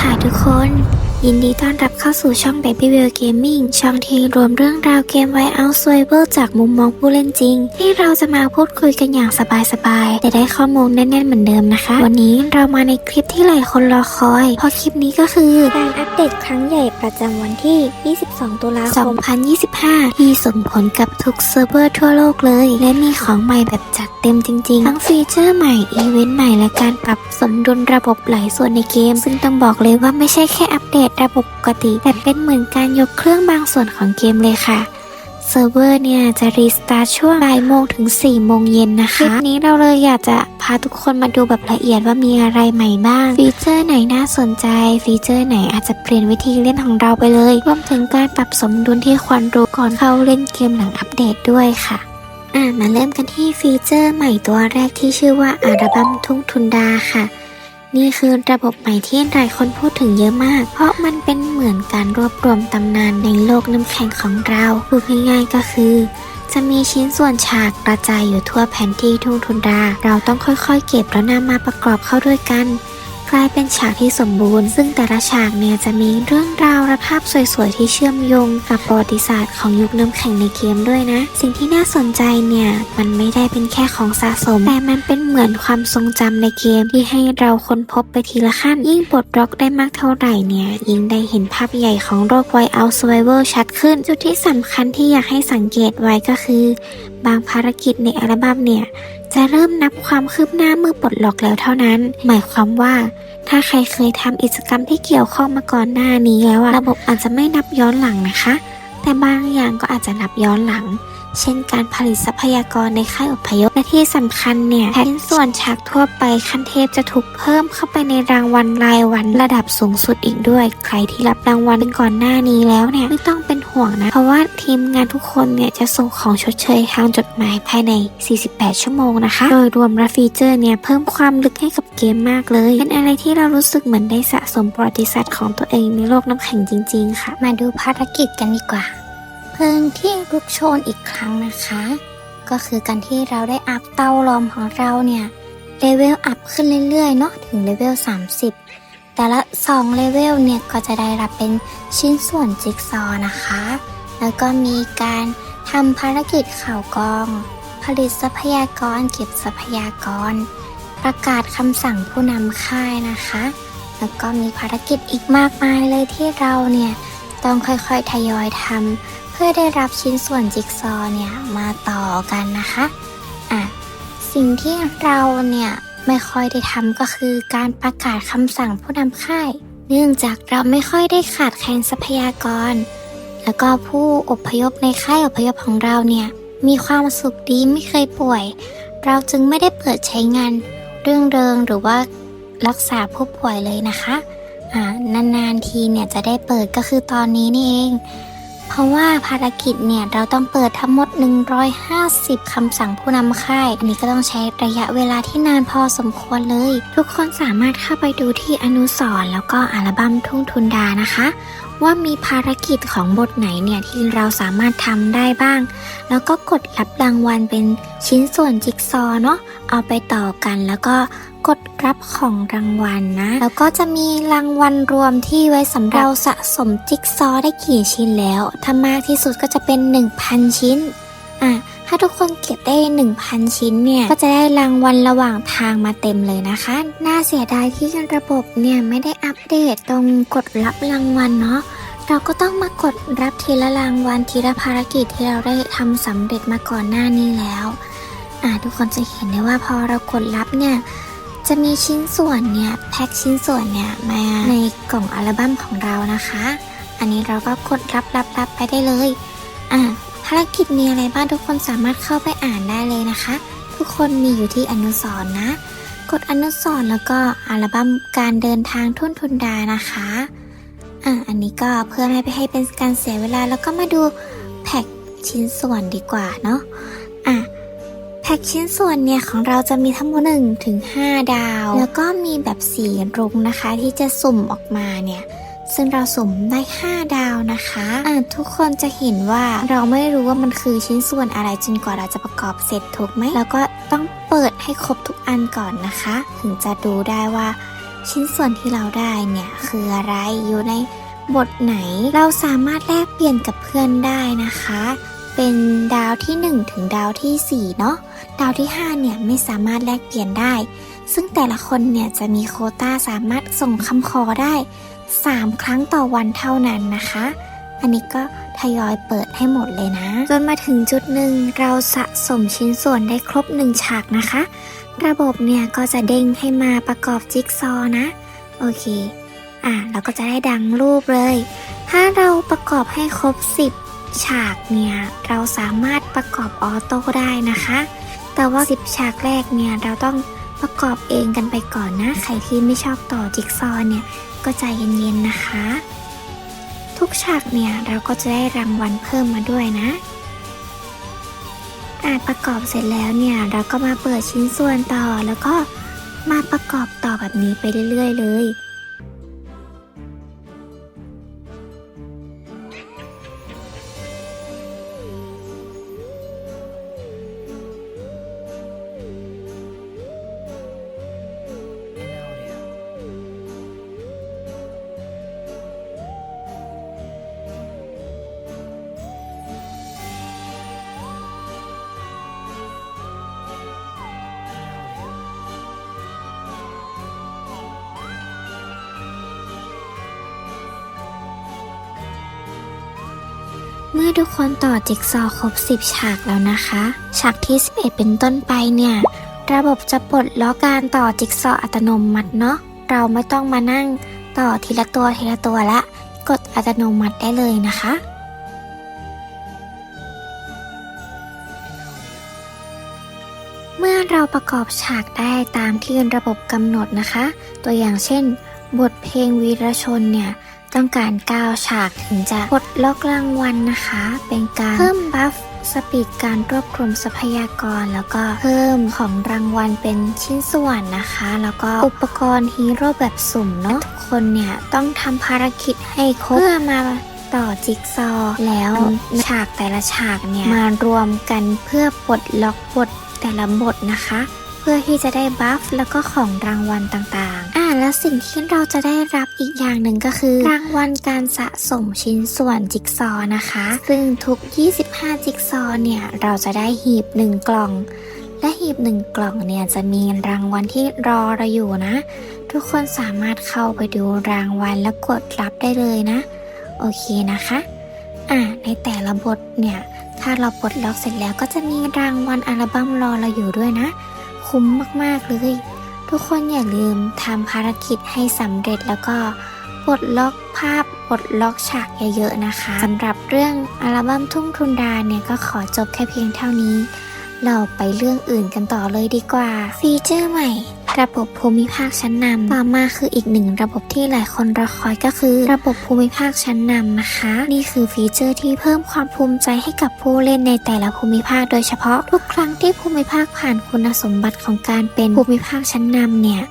ค่ะทุกคน ยินดีต้อนรับเข้าสู่ช่อง Baby w e l Gaming ช่องที่รวมเรื่องราวเกมไว้เอาซวยเบอร์จากมุมมองผู้เล่นจริง ที่เราจะมาพูดคุยกันอย่างสบายๆแต่ได้ข้อมูลแน่นๆเหมือนเดิมนะคะ วันนี้เรามาในคลิปที่หลายคนรอคอย เพราะคลิปนี้ก็คือการอัปเดต รั้งใหญ่ประจำวันที่ 22 ตุลาคม 2025 ที่ส่งผลกับทุกเซิร์ฟเวอร์ทั่วโลกเลย และมีของใหม่แบบจัดเต็มจริงๆ ทั้งฟีเจอร์ใหม่ อีเวนต์ใหม่ และการปรับสมดุลระบบหลายส่วนในเกม ซึ่งต้องบอกเลยว่าไม่ใช่แค่อัปเดตระบบปกติ แต่เป็นเหมือนการยกเครื่องบางส่วนของเกมเลยค่ะ เซิร์ฟเวอร์เนี่ยจะรีสตาร์ทช่วงบ่ายโมงถึง4โมงเย็นนะคะ คลิปนี้เราเลยอยากจะพาทุกคนมาดูแบบละเอียดว่ามีอะไรใหม่บ้าง ฟีเจอร์ไหนน่าสนใจ ฟีเจอร์ไหนอาจจะเปลี่ยนวิธีเล่นของเราไปเลย รวมถึงการปรับสมดุลที่ควรรู้ก่อนเข้าเล่นเกมหลังอัปเดตด้วยค่ะอะมาเริ่มกันที่ฟีเจอร์ใหม่ตัวแรกที่ชื่อว่าอัลบั้มทุ่งทุนดาค่ะ นี่คือระบบใหม่ที่หลายคนพูดถึงเยอะมาก เพราะมันเป็นเหมือนการรวบรวมตำนานในโลกน้ำแข็งของเราพูดง่ายๆก็คือ จะมีชิ้นส่วนฉากกระจายอยู่ทั่วแผนที่ทุ่งทุนดา เราต้องค่อยๆ เก็บแล้วนำมาประกอบเข้าด้วยกัน กลายเป็นฉากที่สมบูรณ์ ซึ่งแต่ละฉากเนี่ยจะมีเรื่องราวและภาพสวยๆ ที่เชื่อมโยงกับประวัติศาสตร์ของยุคน้ำแข็งในเกมด้วยนะ สิ่งที่น่าสนใจเนี่ย มันไม่ได้เป็นแค่ของสะสม แต่มันเป็นเหมือนความทรงจำในเกมที่ให้เราค้นพบไปทีละขั้น ยิ่งปลดล็อกได้มากเท่าไหร่เนี่ย ยิ่งได้เห็นภาพใหญ่ของโลกไวเอาสไวเวอร์ชัดขึ้น จุดที่สำคัญที่อยากให้สังเกตไว้ก็คือ บางภารกิจในอัลบั้มเนี่ย จะเริ่มนับความคืบหน้าเมื่อปลดล็อกแล้วเท่านั้น หมายความว่า ถ้าใครเคยทำกิจกรรมที่เกี่ยวข้องมาก่อนหน้านี้แล้วระบบอาจจะไม่นับย้อนหลังนะคะ แต่บางอย่างก็อาจจะนับย้อนหลัง เช่นการผลิตทรัพยากรในค่ายอพยพและที่สำคัญเนี่ยแผนส่วนฉากทั่วไปขั้นเทพจะถูกเพิ่มเข้าไปในรางวัลรายวันระดับสูงสุดอีกด้วย ใครที่รับรางวัลเป็นก่อนหน้านี้แล้วเนี่ยไม่ต้องเป็นห่วงนะ เพราะว่าทีมงานทุกคนเนี่ยจะส่งของชดเชยทางจดหมายภายใน 48 ชั่วโมงนะคะ โดยรวมและฟีเจอร์เนี่ยเพิ่มความลึกให้กับเกมมากเลย เป็นอะไรที่เรารู้สึกเหมือนได้สะสมประวัติศาสตร์ของตัวเองในโลกน้ำแข็งจริง ๆ ค่ะ มาดูภารกิจกันดีกว่า เพลิงที่ลุกโชนอีกครั้งนะคะ ก็คือการที่เราได้อัพเตาลมของเราเนี่ยเลเวลอัพขึ้นเรื่อยๆเนาะถึงเลเวล 30 แต่ละ 2 เลเวลเนี่ยก็จะได้รับเป็นชิ้นส่วนจิ๊กซอว์นะคะ แล้วก็มีการทำภารกิจข่าวกอง ผลิตทรัพยากรเก็บทรัพยากร ประกาศคำสั่งผู้นำค่ายนะคะ แล้วก็มีภารกิจอีกมากมายเลยที่เราเนี่ย ต้องค่อยๆทยอยทำเพื่อได้รับชิ้นส่วนจิ๊กซอว์เนี่ยมาต่อกันนะคะอะสิ่งที่เราเนี่ยไม่ค่อยได้ทำก็คือการประกาศคำสั่งผู้นำค่าย เนื่องจากเราไม่ค่อยได้ขาดแคลนทรัพยากร แล้วก็ผู้อพยพในค่ายอพยพของเราเนี่ยมีความสุขดีไม่เคยป่วย เราจึงไม่ได้เปิดใช้งานเรื่องเริงหรือว่ารักษาผู้ป่วยเลยนะคะ อ่านานๆทีเนี่ยจะได้เปิดก็คือตอนนี้นี่เอง เพราะว่าภารกิจเนี่ยเราต้องเปิดทั้งหมด 150คำสั่งผู้นำค่าย อันนี้ก็ต้องใช้ระยะเวลาที่นานพอสมควรเลย ทุกคนสามารถเข้าไปดูที่อนุสร์แล้วก็อัลบั้มทุ่งทุนดานะคะ ว่ามีภารกิจของบทไหนเนี่ยที่เราสามารถทำได้บ้าง แล้วก็กดรับรางวัลเป็นชิ้นส่วนจิ๊กซอว์เนาะเอาไปต่อกันแล้วก็กดรับของรางวัลนะ แล้วก็จะมีรางวัลรวมที่ไว้สำหรับเราสะสมจิ๊กซอว์ได้กี่ชิ้นแล้ว ถ้ามากที่สุดก็จะเป็น 1,000 ชิ้น ถ้าทุกคนเก็บได้ 1,000 ชิ้นเนี่ย ก็จะได้รางวัลระหว่างทางมาเต็มเลยนะคะ น่าเสียดายที่ระบบเนี่ยไม่ได้อัปเดตตรงกดรับรางวัลเนาะเราก็ต้องมากดรับทีละรางวัลทีละภารกิจที่เราได้ทำสำเร็จมาก่อนหน้านี้แล้วอ่าทุกคนจะเห็นได้ว่าพอเรากดรับเนี่ยจะมีชิ้นส่วนเนี่ยแพ็คชิ้นส่วนเนี่ยมาในกล่องอัลบั้มของเรานะคะ อันนี้เราก็กดรับรับรับไปได้เลยอ่าารกิจมีอะไรบ้างทุกคนสามารถเข้าไปอ่านได้เลยนะคะ ทุกคนมีอยู่ที่อนุสรณ์นะ กดอนุสรณ์แล้วก็อัลบั้มการเดินทางทุ่นทุนดานะคะอะอันนี้ก็เพื่อไม่ให้เป็นการเสียเวลาแล้วก็มาดูแพ็คชิ้นส่วนดีกว่าเนาะอะแพ็คชิ้นส่วนเนี่ยของเราจะมีทั้งหมด1ถึง5ดาว แล้วก็มีแบบสีรุ้งนะคะที่จะสุ่มออกมาเนี่ย ซึ่งเราสมได้ 5 ดาวนะคะอะทุกคนจะเห็นว่าเราไม่รู้ว่ามันคือชิ้นส่วนอะไรจนกว่าเราจะประกอบเสร็จถูกไหมแล้วก็ต้องเปิดให้ครบทุกอันก่อนนะคะ ถึงจะดูได้ว่า ชิ้นส่วนที่เราได้เนี่ยคืออะไรอยู่ในบทไหนเราสามารถแลกเปลี่ยนกับเพื่อนได้นะคะ เป็นดาวที่ 1 ถึงดาวที่ 4 เนาะดาวที่ 5 เนี่ยไม่สามารถแลกเปลี่ยนได้ ซึ่งแต่ละคนเนี่ยจะมีโคต้าสามารถส่งคำขอได้ 3 ครั้งต่อวันเท่านั้นนะคะ อันนี้ก็ทยอยเปิดให้หมดเลยนะ จนมาถึงจุดหนึ่งเราสะสมชิ้นส่วนได้ครบ 1 ฉากนะคะ ระบบเนี่ยก็จะเด้งให้มาประกอบจิ๊กซอว์นะ โอเค อะเราก็จะได้ดังรูปเลย ถ้าเราประกอบให้ครบ 10 ฉากเนี่ย เราสามารถประกอบออโต้ได้นะคะ แต่ว่า 10 ฉากแรกเนี่ยเราต้อง ประกอบเองกันไปก่อนนะ ใครที่ไม่ชอบต่อจิ๊กซอว์เนี่ย ก็ใจเย็นๆนะคะ ทุกฉากเนี่ยเราก็จะได้รางวัลเพิ่มมาด้วยนะการประกอบเสร็จแล้วเนี่ย เราก็มาเปิดชิ้นส่วนต่อแล้วก็มาประกอบต่อแบบนี้ไปเรื่อยๆเลย มื่อทุกคนต่อจิ๊กซอครบ 10 ฉากแล้วนะคะ ฉากที่ 11 เป็นต้นไปเนี่ย ระบบจะปลดล็อกการต่อจิ๊กซออัตโนมัติเนาะเราไม่ต้องมานั่งต่อทีละตัวทีละตัวละ กดอัตโนมัติได้เลยนะคะเมื่อเราประกอบฉากได้ตามที่ระบบกำหนดนะคะ ตัวอย่างเช่น บทเพลงวีรชนเนี่ย ต้องการ 9 ฉากถึงจะปลดล็อกรางวัลนะคะ เป็นการเพิ่มบัฟสปีดการรวบรวมทรัพยากร แล้วก็เพิ่มของรางวัลเป็นชิ้นส่วนนะคะ แล้วก็อุปกรณ์ฮีโร่แบบสุ่มเนาะทุกคนเนี่ยต้องทำภารกิจให้ครบเพื่อมาต่อจิ๊กซอว์แล้วฉากแต่ละฉากเนี่ยมารวมกันเพื่อปลดล็อกบทแต่ละบทนะคะ เพื่อที่จะได้บัฟแล้วก็ของรางวัลต่างๆอ่าแล้ว สิ่งที่เราจะได้รับอีกอย่างหนึ่งก็คือ รางวัลการสะสมชิ้นส่วนจิ๊กซอว์นะคะ ซึ่งทุก 25 จิ๊กซอว์เนี่ย เราจะได้หีบ 1 กล่อง และหีบ 1 กล่องเนี่ย จะมีรางวัลที่รอเราอยู่นะ ทุกคนสามารถเข้าไปดูรางวัลแล้วกดรับได้เลยนะ โอเคนะคะอ่าในแต่ละบทเนี่ย ถ้าเราปลดล็อกเสร็จแล้วก็จะมีรางวัลอัลบั้มรอเราอยู่ด้วยนะ คุ้มมากๆเลย ทุกคนอย่าลืมทำภารกิจให้สำเร็จแล้วก็ปลดล็อกภาพปลดล็อกฉากเยอะๆนะคะสำหรับเรื่องอัลบั้มทุ่งทุนดาเนี่ยก็ขอจบแค่เพียงเท่านี้ เราไปเรื่องอื่นกันต่อเลยดีกว่า ฟีเจอร์ใหม่ ระบบภูมิภาคชั้นนำต่อมาคืออีกหนึ่งระบบที่หลายคนรอคอยก็คือ ระบบภูมิภาคชั้นนำนะคะ นี่คือฟีเจอร์ที่เพิ่มความภูมิใจให้กับผู้เล่นในแต่ละภูมิภาคโดยเฉพาะทุกครั้งที่ภูมิภาคผ่านคุณสมบัติของการเป็นภูมิภาคชั้นนำเนี่ย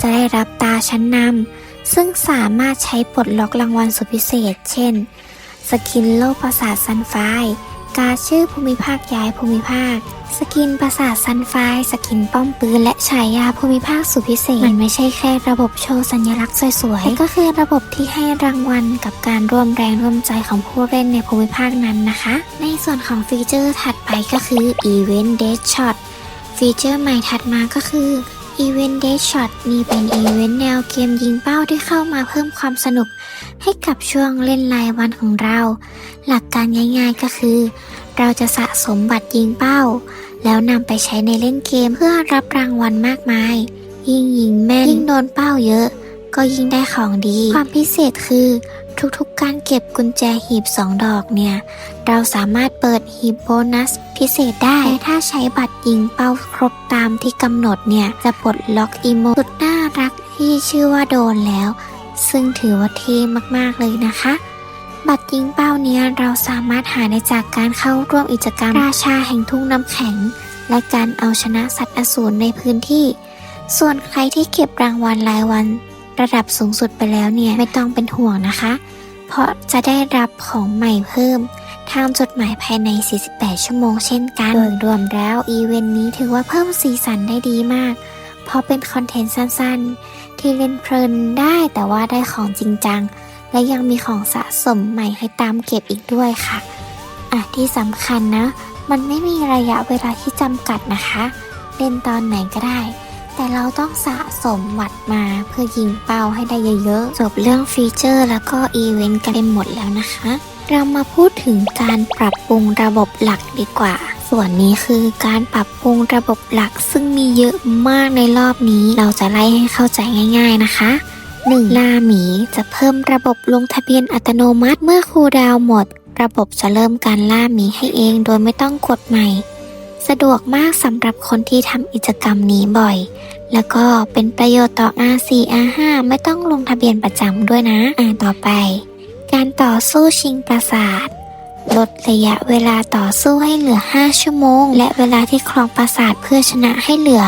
จะได้รับตาชั้นนำซึ่งสามารถใช้ปลดล็อกรางวัลสุดพิเศษ เช่น สกินโลกประสาทซันไฟ การดชื่อภูมิภาคย้ายภูมิภาค สกินประสาทซันไฟสกินป้อมปืนและฉายาภูมิภาคสุดพิเศษ มันไม่ใช่แค่ระบบโชว์สัญลักษณ์สวยๆแต่ก็คือระบบที่ให้รางวัลกับการร่วมแรงร่วมใจของผู้เล่นในภูมิภาคนั้นนะคะ ในส่วนของฟีเจอร์ถัดไปก็คือ Event Dead Shot ฟีเจอร์ใหม่ถัดมาก็คือ Event Dead Shot นี่เป็นอีเวนต์แนวเกมยิงเป้าที่เข้ามาเพิ่มความสนุก ให้กับช่วงเล่นรายวันของเรา หลักการง่ายๆก็คือ เราจะสะสมบัตรยิงเป้า แล้วนำไปใช้ในเล่นเกมเพื่อรับรางวัลมากมาย ยิ่งยิงแม่นยิ่งโดนเป้าเยอะ ก็ยิ่งได้ของดี ความพิเศษคือ ทุกๆการเก็บกุญแจหีบ 2 ดอกเนี่ย เราสามารถเปิดหีบโบนัสพิเศษได้และถ้าใช้บัตรยิงเป้าครบตามที่กำหนดเนี่ย จะปลดล็อกอีโมสุดน่ารักที่ชื่อว่าโดนแล้ว ซึ่งถือว่าเท่มากๆเลยนะคะ บัตรยิงเป้าเนี้ยเราสามารถหาได้จากการเข้าร่วมกิจกรรมราชาแห่งทุ่งน้ำแข็ง และการเอาชนะสัตว์อสูรในพื้นที่ ส่วนใครที่เก็บรางวัลรายวัน ระดับสูงสุดไปแล้วเนี่ยไม่ต้องเป็นห่วงนะคะ เพราะจะได้รับของใหม่เพิ่ม ทางจดหมายภายใน 48 ชั่วโมงเช่นกันโดยรวมแล้วอีเวนต์นี้ถือว่าเพิ่มสีสันได้ดีมาก เพราะเป็นคอนเทนต์สั้นๆ ที่เล่นเพลินได้แต่ว่าได้ของจริงจัง และยังมีของสะสมใหม่ให้ตามเก็บอีกด้วยค่ะอะที่สำคัญนะ มันไม่มีระยะเวลาที่จำกัดนะคะ เล่นตอนไหนก็ได้ แต่เราต้องสะสมหมัดมาเพื่อยิงเป้าให้ได้เยอะๆ จบเรื่องฟีเจอร์แล้วก็อีเวนต์กันไปหมดแล้วนะคะ เรามาพูดถึงการปรับปรุงระบบหลักดีกว่า ส่วนนี้คือการปรับปรุงระบบหลักซึ่งมีเยอะมากในรอบนี้ เราจะไล่ให้เข้าใจง่าย ๆนะคะ 1. ล่าหมีจะเพิ่มระบบลงทะเบียนอัตโนมัติเมื่อครูดาวหมด ระบบจะเริ่มการล่าหมีให้เองโดยไม่ต้องกดใหม่ สะดวกมากสำหรับคนที่ทำกิจกรรมนี้บ่อย แล้วก็เป็นประโยชน์ต่อ R4 R5 ไม่ต้องลงทะเบียนประจำด้วยนะอ่าต่อไป การต่อสู้ชิงปราสาทลดระยะเวลาต่อสู้ให้เหลือ 5 ชั่วโมง และเวลาที่ครองปราสาทเพื่อชนะให้เหลือ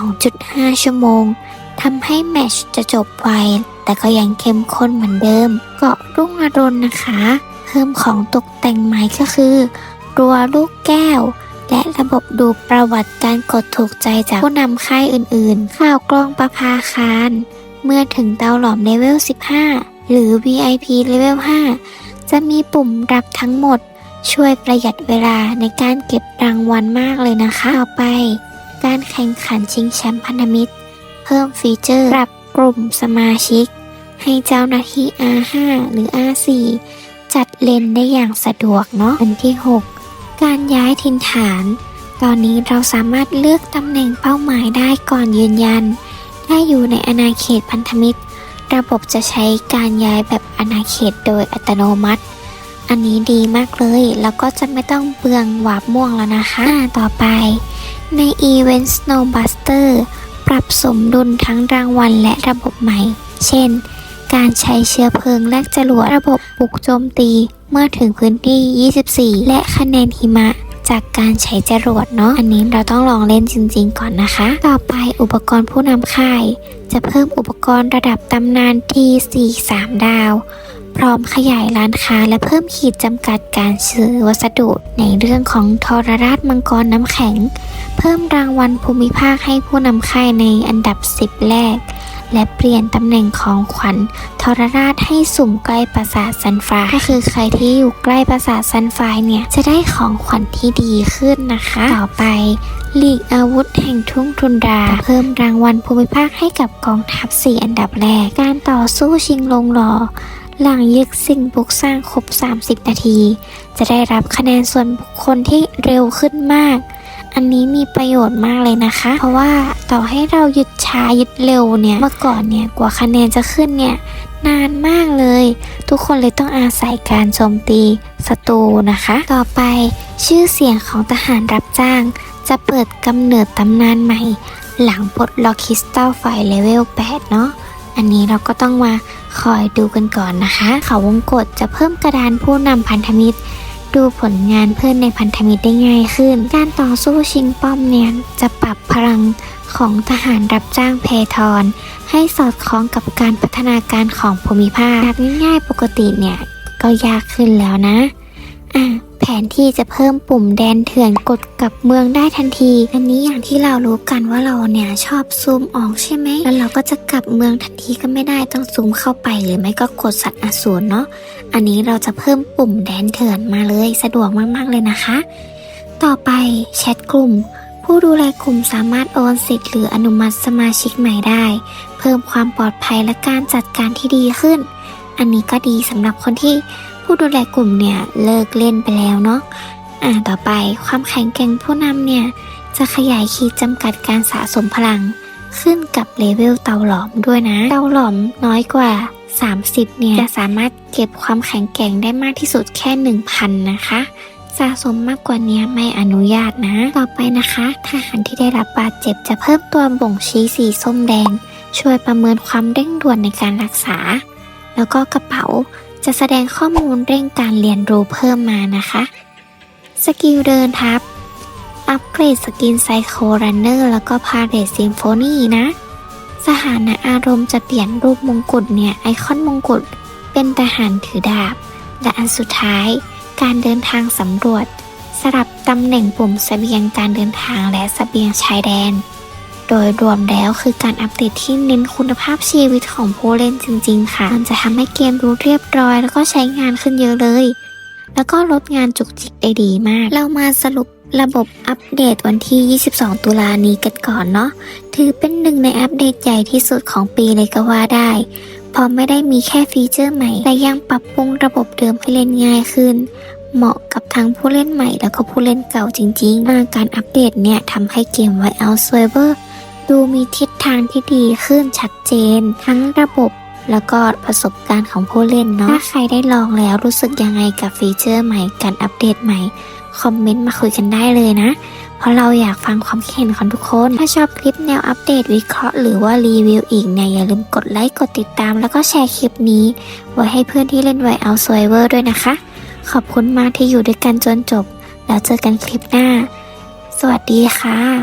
2.5 ชั่วโมงทำให้แมชจะจบไว แต่ก็ยังเข้มข้นเหมือนเดิม เกาะรุ่งอรุณนะคะ เพิ่มของตกแต่งใหม่ก็คือ รัวลูกแก้ว และระบบดูประวัติการกดถูกใจจากผู้นำค่ายอื่นๆ ข่าวกล้องประภาคาร เมื่อถึงเตาหลอมเลเวล 15 หรือ VIP เลเวล 5 จะมีปุ่มรับทั้งหมด ช่วยประหยัดเวลาในการเก็บรางวัลมากเลยนะคะ ต่อไป การแข่งขันชิงแชมป์พันธมิตร เพิ่มฟีเจอร์ปรับกลุ่มสมาชิก ให้เจ้าหน้าที่ R5 หรือ R4 จัดเลนได้อย่างสะดวกเนาะอันที่ 6 การย้ายถิ่นฐาน ตอนนี้เราสามารถเลือกตำแหน่งเป้าหมายได้ก่อนยืนยัน ถ้าอยู่ในอาณาเขตพันธมิตร ระบบจะใช้การย้ายแบบอาณาเขตโดยอัตโนมัติ อันนี้ดีมากเลย แล้วก็จะไม่ต้องเปลืองหวาบม่วงแล้วนะคะต่อไป ใน Event Snowbuster ปรับสมดุลทั้งรางวัลและระบบใหม่ เช่น การใช้เชื้อเพลิงแลกจรวดระบบปลุกโจมตี เมื่อถึงพื้นที่ 24 และคะแนนหิมะจากการใช้จรวดเนาะ อันนี้เราต้องลองเล่นจริงๆก่อนนะคะ ต่อไปอุปกรณ์ผู้นำค่าย จะเพิ่มอุปกรณ์ระดับตำนาน T4 3 ดาว พร้อมขยายร้านค้าและเพิ่มขีดจำกัดการซื้อวัสดุ ในเรื่องของทรราชมังกรน้ำแข็ง เพิ่มรางวัลภูมิภาคให้ผู้นำค่ายในอันดับ 10 แรก และเปลี่ยนตำแหน่งของขวัญทรราชให้สุ่มใกล้ปราสาทซันฟรายก็คือใครที่อยู่ใกล้ปราสาทซันฟรายเนี่ยจะได้ของขวัญที่ดีขึ้นนะคะ ต่อไปลีกอาวุธแห่งทุ่งทุนราเพิ่มรางวัลภูมิภาคให้กับกองทัพ 4 อันดับแรก การต่อสู้ชิงลงหล่อหลังยึดสิ่งปลูกสร้างครบ 30 นาที จะได้รับคะแนนส่วนบุคคลที่เร็วขึ้นมาก อันนี้มีประโยชน์มากเลยนะคะ เพราะว่าต่อให้เรายึดช้ายึดเร็วเนี่ย เมื่อก่อนเนี่ยกว่าคะแนนจะขึ้นเนี่ยนานมากเลย ทุกคนเลยต้องอาศัยการโจมตีศัตรูนะคะ ต่อไปชื่อเสียงของทหารรับจ้าง จะเปิดกำเนิดตำนานใหม่ หลังปลดล็อกคริสตัลไฟเลเวล 8 เนาะอันนี้เราก็ต้องมาคอยดูกันก่อนนะคะ เขาวงกฏจะเพิ่มกระดานผู้นำพันธมิตร ดูผลงานเพื่อนในพันธมิตรได้ง่ายขึ้น การต่อสู้ชิงป้อมเนี่ยจะปรับพลังของทหารรับจ้างเพทอนให้สอดคล้องกับการพัฒนาการของภูมิภาคจากง่ายๆปกติเนี่ยก็ยากขึ้นแล้วนะ อะ นที่จะเพิ่มปุ่มแดนเถื่อนกดกับเมืองได้ทันที อันนี้อย่างที่เรารู้กันว่าเราเนี่ยชอบซูมออกใช่ไหมแล้วเราก็จะกลับเมืองทันทีก็ไม่ได้ต้องซูมเข้าไปหรือไม่ก็กดสัตว์อสูรเนาะอันนี้เราจะเพิ่มปุ่มแดนเถื่อนมาเลยสะดวกมากๆเลยนะคะ ต่อไปแชทกลุ่มผู้ดูแลกลุ่มสามารถโอนสิทธิ์หรืออนุมัติสมาชิกใหม่ได้ เพิ่มความปลอดภัยและการจัดการที่ดีขึ้น อันนี้ก็ดีสำหรับคนที่ ผู้ดูแลกลุ่มเนี่ยเลิกเล่นไปแล้วเนาะอ่าต่อไปความแข็งแกร่งผู้นำเนี่ยจะขยายขีดจำกัดการสะสมพลัง ขึ้นกับเลเวลเตาหลอมด้วยนะ เตาหลอมน้อยกว่า 30 เนี่ยจะสามารถเก็บความแข็งแกร่งได้มากที่สุดแค่ 1,000 นะคะ สะสมมากกว่านี้ไม่อนุญาตนะ ต่อไปนะคะทหารที่ได้รับบาดเจ็บจะเพิ่มตัวบ่งชี้สีส้มแดง ช่วยประเมินความเร่งด่วนในการรักษา แล้วก็กระเป๋า จะแสดงข้อมูลเร่งการเรียนรู้เพิ่มมานะคะ สกิลเดินทับ อัปเกรดสกินไซโครันเนอร์แล้วก็พาเรซิมโฟนีนะ สถานะอารมณ์จะเปลี่ยนรูปมงกุฎเนี่ย ไอคอนมงกุฎเป็นทหารถือดาบ และอันสุดท้ายการเดินทางสำรวจ สลับตำแหน่งปุ่มเสบียงการเดินทางและเสบียงชายแดน โดยรวมแล้วคือการอัปเดตที่เน้นคุณภาพชีวิตของผู้เล่นจริง ๆ ค่ะ มันจะทำให้เกมดูเรียบร้อย แล้วก็ใช้งานขึ้นเยอะเลย แล้วก็ลดงานจุกจิกได้ดีมาก เรามาสรุประบบอัปเดตวันที่ 22 ตุลานี้กันก่อนเนาะ ถือเป็นหนึ่งในอัปเดตใหญ่ที่สุดของปีเลยก็ว่าได้เพราะไม่ได้มีแค่ฟีเจอร์ใหม่ แต่ยังปรับปรุงระบบเดิมให้เล่นง่ายขึ้น เหมาะกับทั้งผู้เล่นใหม่แล้วก็ผู้เล่นเก่าจริงๆาการอัปเดตเนี่ยทำให้เกม White Out Survivor ดูมีทิศทางที่ดีขึ้นชัดเจน ทั้งระบบแล้วก็ประสบการณ์ของผู้เล่นเนาะถ้าใครได้ลองแล้วรู้สึกยังไงกับฟีเจอร์ใหม่การอัปเดตใหม่ คอมเมนต์มาคุยกันได้เลยนะ เพราะเราอยากฟังความคิดเห็นของทุกคน ถ้าชอบคลิปแนวอัปเดตวิเคราะห์หรือว่ารีวิวอีกเนี่ยอย่าลืมกดไลค์กดติดตาม แล้วก็แชร์คลิปนี้ ไว้ให้เพื่อนที่เล่นไวเอาซวยเวอร์ด้วยนะคะ ขอบคุณมากที่อยู่ด้วยกันจนจบ แล้วเจอกันคลิปหน้า สวัสดีค่ะ